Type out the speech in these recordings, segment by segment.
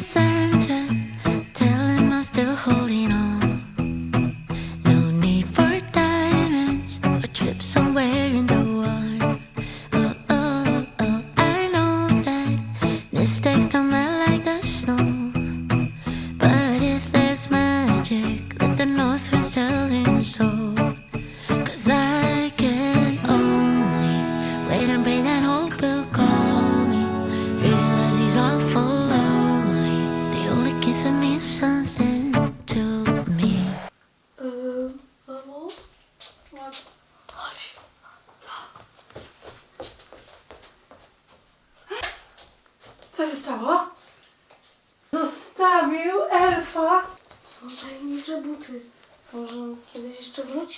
to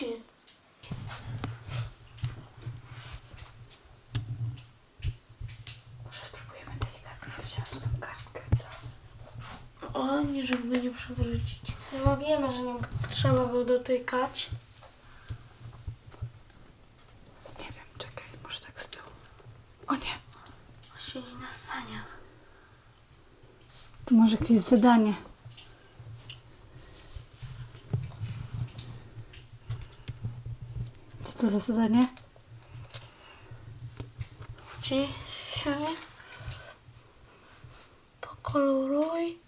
wróci. Może spróbujemy delikatnie wziąć tą kartkę, co? O, nie, żeby nie przewrócić. Chyba wiemy, że nie trzeba go dotykać. Nie wiem, czekaj, może tak z tyłu. O nie, On siedzi na saniach. to może jakieś zadanie. Co to za zadanie? Dzisiaj pokoloruj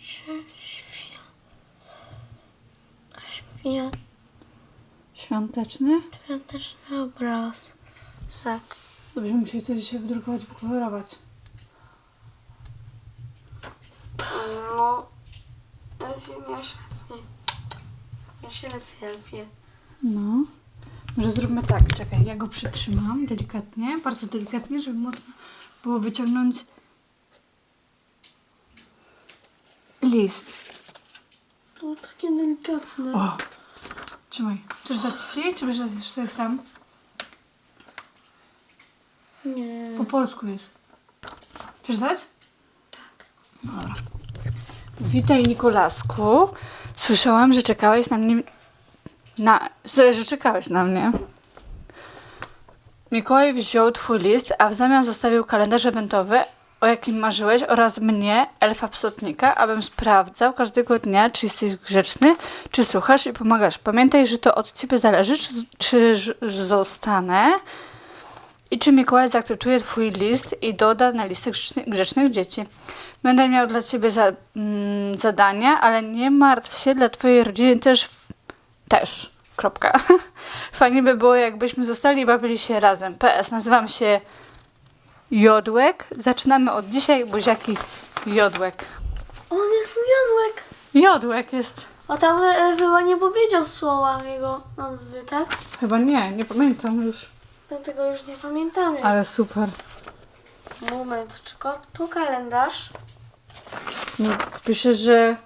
się świat. Świat. Świąteczny? Świąteczny obraz. Tak. To Będziemy musieli coś dzisiaj wydrukować i pokolorować. No, Elfie miałeś rację. Miałeś rację, Elfie. No. Może zróbmy tak, czekaj, ja go przytrzymam delikatnie, bardzo delikatnie, żeby można było wyciągnąć list. To takie delikatne. O! Trzymaj. Chcesz ci, czy będziesz sobie sam? Nie. Po polsku jest. Chcesz dać? Tak. No dobra. Witaj Nikolasku. Słyszałam, że czekałeś na mnie. Na, że czekałeś na mnie. Mikołaj wziął twój list, a w zamian zostawił kalendarz eventowy, o jakim marzyłeś, oraz mnie, elfa psotnika, abym sprawdzał każdego dnia, czy jesteś grzeczny, czy słuchasz i pomagasz. Pamiętaj, że to od ciebie zależy, czy, czy zostanę i czy Mikołaj zaakceptuje twój list i doda na listę grzeczny, grzecznych dzieci. Będę miał dla ciebie za, mm, zadania, ale nie martw się, dla twojej rodziny też. Też. Kropka. Fajnie by było, jakbyśmy zostali i bawili się razem. PS, nazywam się Jodłek. Zaczynamy od dzisiaj, buziaki Jodłek. On jest jodłek. Jodłek jest. A tam e, chyba nie powiedział słowa jego nazwy, tak? Chyba nie, nie pamiętam już. Dlatego już nie pamiętamy. Ale super. Moment, tylko tu kalendarz. No, Pisze, że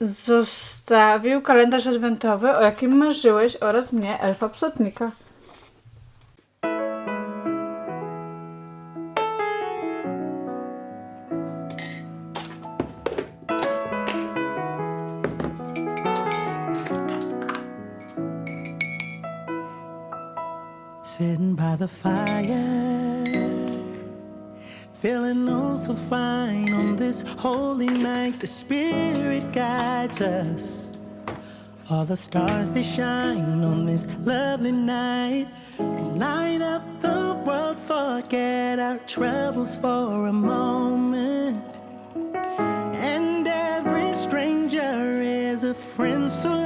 zostawił kalendarz adwentowy, o jakim marzyłeś oraz mnie, elfa psotnika. Sitting by the fire, feeling oh so fine on this holy night. The Spirit guides us. All the stars they shine on this lovely night. Light up the world, forget our troubles for a moment. And every stranger is a friend, so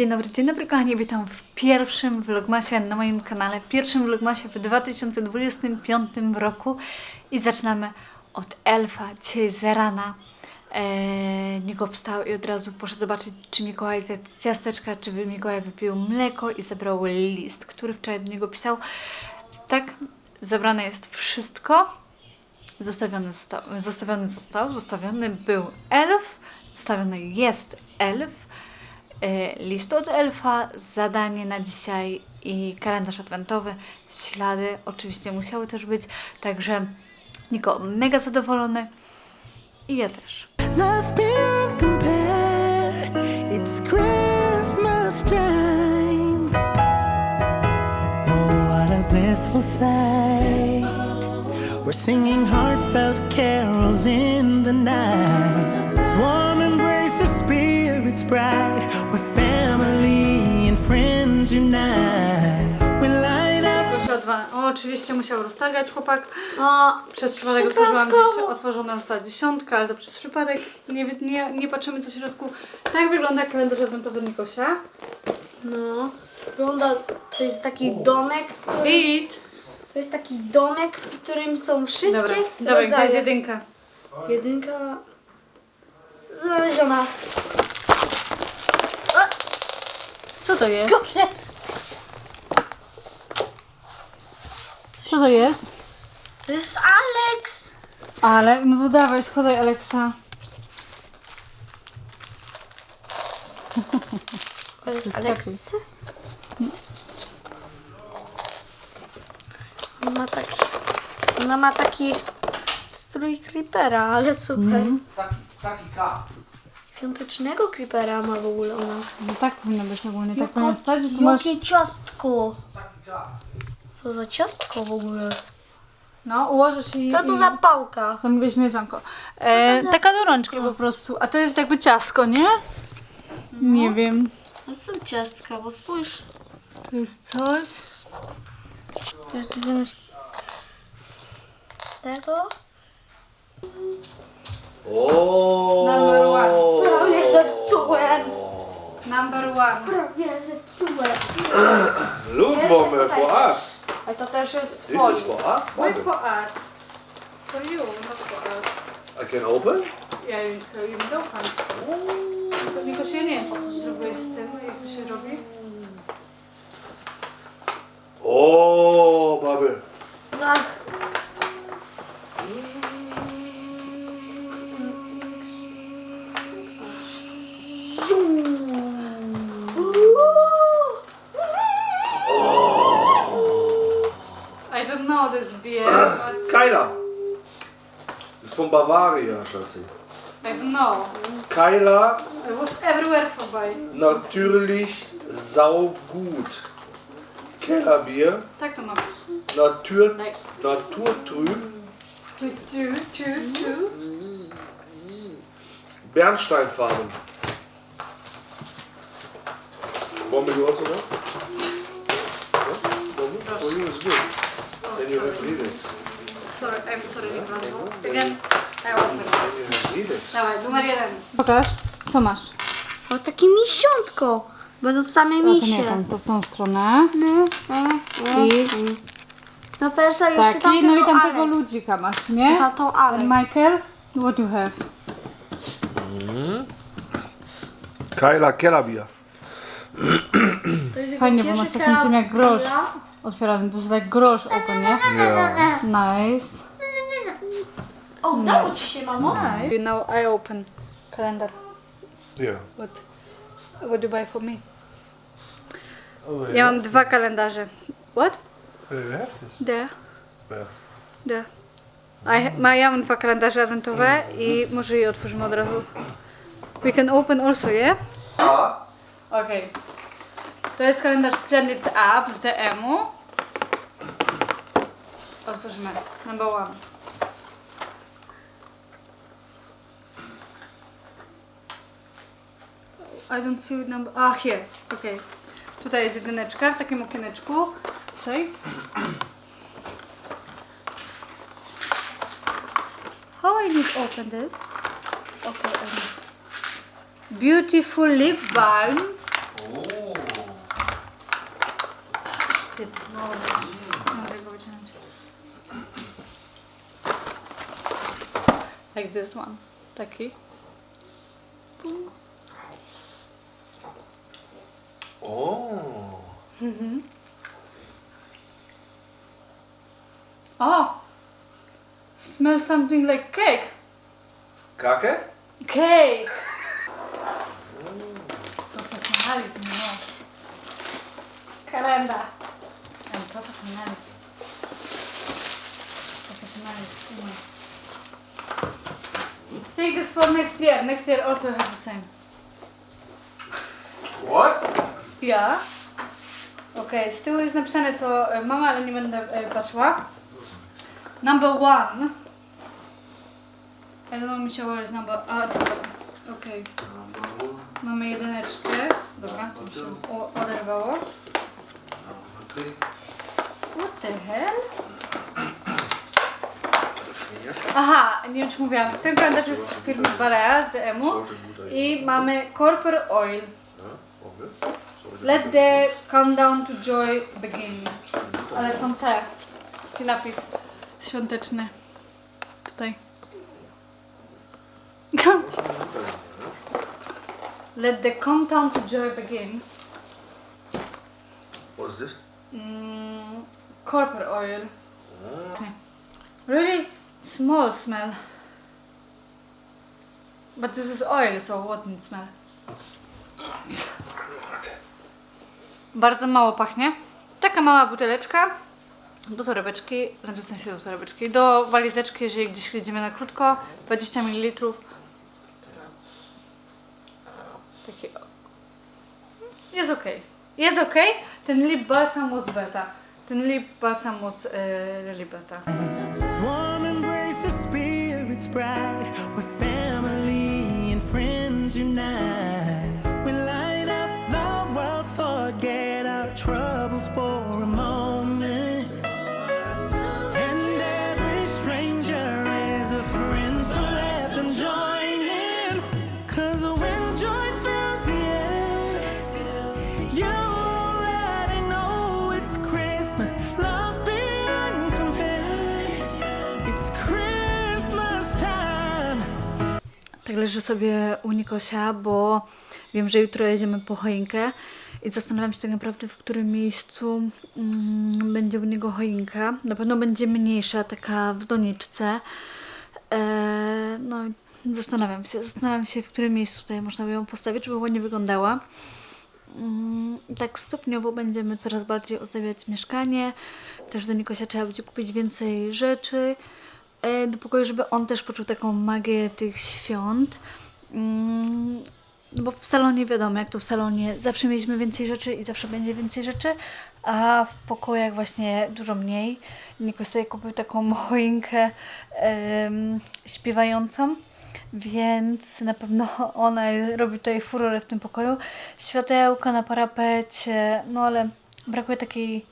Dzień dobry, dzień dobry kochani, witam w pierwszym vlogmasie na moim kanale, pierwszym vlogmasie w 2025 roku i zaczynamy od elfa. Dzisiaj z rana e, Niko wstał i od razu poszedł zobaczyć, czy Mikołaj zjadł ciasteczka, czy Mikołaj wypił mleko i zebrał list, który wczoraj do niego pisał. Tak, zebrane jest wszystko. Zostawiony został, zostawiony został, zostawiony był elf, zostawiony jest elf list od elfa, zadanie na dzisiaj i kalendarz adwentowy. Ślady oczywiście musiały też być, także Niko mega zadowolony i ja też. Oh, blissful sight. We're singing heartfelt carols in the night. Warm embrace of spirits bright. O. O, oczywiście musiał roztargać chłopak. A, Przez przypadek otworzyłam gdzieś, otworzona została dziesiątka, ale to przez przypadek nie, nie, nie patrzymy co w środku. Tak wygląda kalendarz adwentowy Nikosia. no. Wygląda, to jest taki domek, Beat! to jest taki domek, w którym są wszystkie Dobra, dobra, gdzie jest rodzaje. jedynka? Jedynka znaleziona. Co to jest? Co to jest? To jest Alex! Ale, no to dawaj, schodaj Aleksa. Alex? Ma taki, ona ma taki strój creepera, ale super. Taki, taki K. Świątecznego creepera ma w ogóle ona. No tak powinno być ogólnie, tak powinno stać, że tu masz... Jakie ciastko! Taki. Co za ciastko w ogóle? No, ułożysz i... Co to i... za pałka? Zamówiłeś miedzonko. E, taka do rączki po prostu. A to jest jakby ciastko, nie? Nie wiem. No są ciastka, bo spójrz. To jest coś... To jest jeden z tego. O. Number one. Prawie zepsułem! Number one. Prawie zepsułem! Mom, for us. A to też jest This twoje. is for us, Wait for us. For you, not for us. I can open? Ja już nie doufam. Tylko się nie wiem, co ty zrobiłeś z tym, jak to się robi. Oh, Bubble. Ach, know this beer, but Keiler. Das ist von Bavaria, Schatzi. I don't know. Keiler, I was everywhere vorbei. natürlich saugut. Kellerbier, Tak to ma być. Natur, Like, naturtrüb, tu, tu, tu, tu. Bernsteinfarben. Bombe, you also want? Yeah? Dawaj, numer jeden. Pokaż, co masz? o takie misiątko! Będą same No to nie misie. tam, to w tą stronę. I No persa jeszcze taki, tamtego no i tamtego Alex. ludzika masz, nie? Tatą Alex. And Michael, what you have? To jest jego Fajnie, bo masz takim tym jak grosz. Otwierany, to jest like grosz open, nie? Yeah. Nice. O, udało ci się, mamo. nice. You know, I open calendar. Yeah. What, what do you buy for me? Oh, Ja mam dwa kalendarze. What? You have this. There. Where? There. I, ha- ma, ja mam dwa kalendarze adwentowe i może je otworzymy od razu. We can open also, yeah? A. Okej. To jest kalendarz Stranded Up z DM-u. Otworzymy. Number one. I don't see number... A, here. Okej. Tutaj jest jedyneczka w takim okieneczku. Tutaj. How I need open this? Okay. Um, beautiful lip balm. Like this one. Taki. Oh. Mm-hmm. Ah. Oh! Smells something like cake. Kacke? Cake! Profesjonalnie. Profesjonalizm, no. Kalendarz. And professionalism. Professionalism. Take this for next year. Next year also have the same. Ja. Okej, z tyłu jest napisane co e, mama, ale nie będę e, patrzyła. Number one. I don't know, what is number... A, dobra. Mamy jedyneczkę. Dobra, to się oderwało. What the hell? Aha, nie wiem czy mówiłam. Ten kalendarz jest z firmy Balea z DM-u i mamy Corporate Oil. Let the countdown to joy begin. Ale są te. Taki napis świąteczny. Tutaj. Let the countdown to joy begin. What is this? Mm, corporate oil. Okay. Really small smell. But this is oil, so what needs smell? Bardzo mało pachnie. Taka mała buteleczka do torebeczki, znaczy w sensie do torebeczki, do walizeczki, jeżeli gdzieś jedziemy na krótko, 20 ml. Taki jest ok. Jest ok. Ten lip balsam was beta. Ten lip balsam was e, really beta. Leżę sobie u Nikosia, bo wiem, że jutro jedziemy po choinkę i zastanawiam się tak naprawdę, w którym miejscu mm, będzie u niego choinka. Na pewno będzie mniejsza, taka w doniczce. Eee, no zastanawiam się, zastanawiam się, w którym miejscu tutaj można by ją postawić, żeby ładnie wyglądała. Mm, Tak stopniowo będziemy coraz bardziej ozdabiać mieszkanie. Też do Nikosia trzeba będzie kupić więcej rzeczy e, do pokoju, żeby on też poczuł taką magię tych świąt. Mm, bo w salonie wiadomo, jak to w salonie zawsze mieliśmy więcej rzeczy i zawsze będzie więcej rzeczy, a w pokojach właśnie dużo mniej. Niko sobie kupił taką choinkę em, śpiewającą, więc na pewno ona robi tutaj furorę w tym pokoju. Światełka na parapecie, no ale brakuje takiej,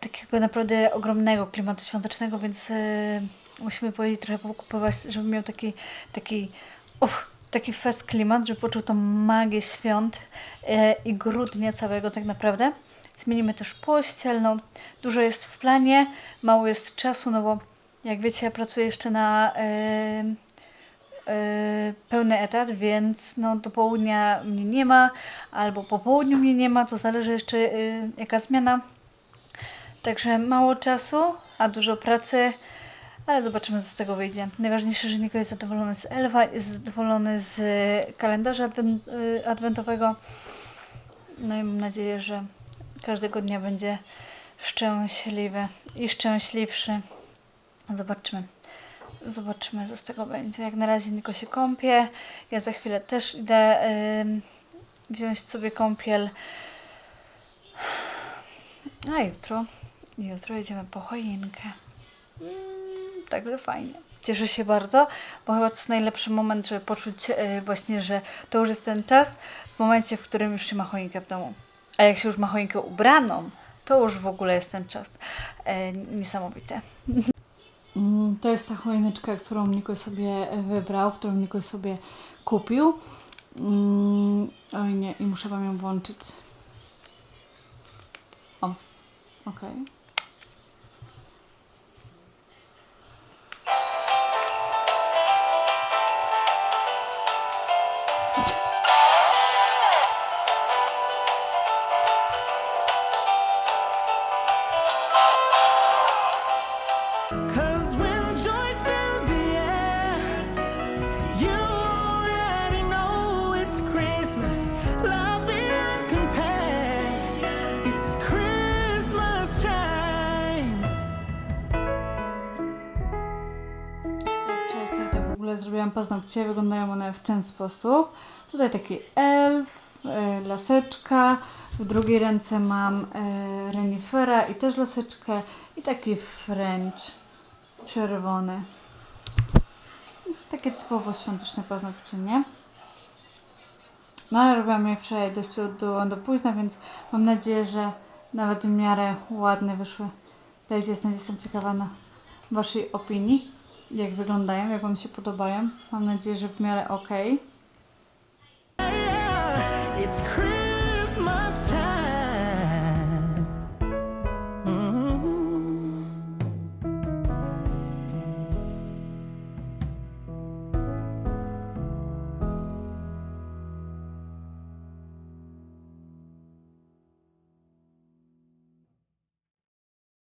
takiego naprawdę ogromnego klimatu świątecznego, więc e, musimy powiedzieć trochę pokupować, żeby miał taki, taki, taki fest klimat, żeby poczuł tą magię świąt e, i grudnia całego tak naprawdę. Zmienimy też pościel, no dużo jest w planie, mało jest czasu, no bo jak wiecie, ja pracuję jeszcze na e, e, pełny etat, więc no do południa mnie nie ma, albo po południu mnie nie ma, to zależy jeszcze e, jaka zmiana. Także mało czasu, a dużo pracy, ale zobaczymy, co z tego wyjdzie. Najważniejsze, że Niko jest zadowolony z Elwa, jest zadowolony z kalendarza adwen- y, adwentowego. No i mam nadzieję, że każdego dnia będzie szczęśliwy i szczęśliwszy. Zobaczymy. Zobaczymy, co z tego będzie. Jak na razie Niko się kąpie. Ja za chwilę też idę ym, wziąć sobie kąpiel. A jutro, jutro jedziemy po choinkę. Także fajnie. Cieszę się bardzo, bo chyba to jest najlepszy moment, żeby poczuć e, właśnie, że to już jest ten czas, w momencie, w którym już się ma choinkę w domu. A jak się już ma choinkę ubraną, to już w ogóle jest ten czas. E, niesamowite. Mm, To jest ta choineczka, którą Niko sobie wybrał, którą Niko sobie kupił. Mm, Oj nie, i muszę Wam ją włączyć. O, okej. Cause robiłam paznokcie, wyglądają one w ten sposób. Tutaj taki elf, e, laseczka, w drugiej ręce mam e, renifera i też laseczkę i taki french czerwony. Takie typowo świąteczne paznokcie, nie? No ale robiłam je wczoraj dość do, do, do późna, więc mam nadzieję, że nawet w miarę ładne wyszły. Dajcie znać, jestem ciekawa na Waszej opinii, jak wyglądają, jak Wam się podobają. Mam nadzieję, że w miarę ok.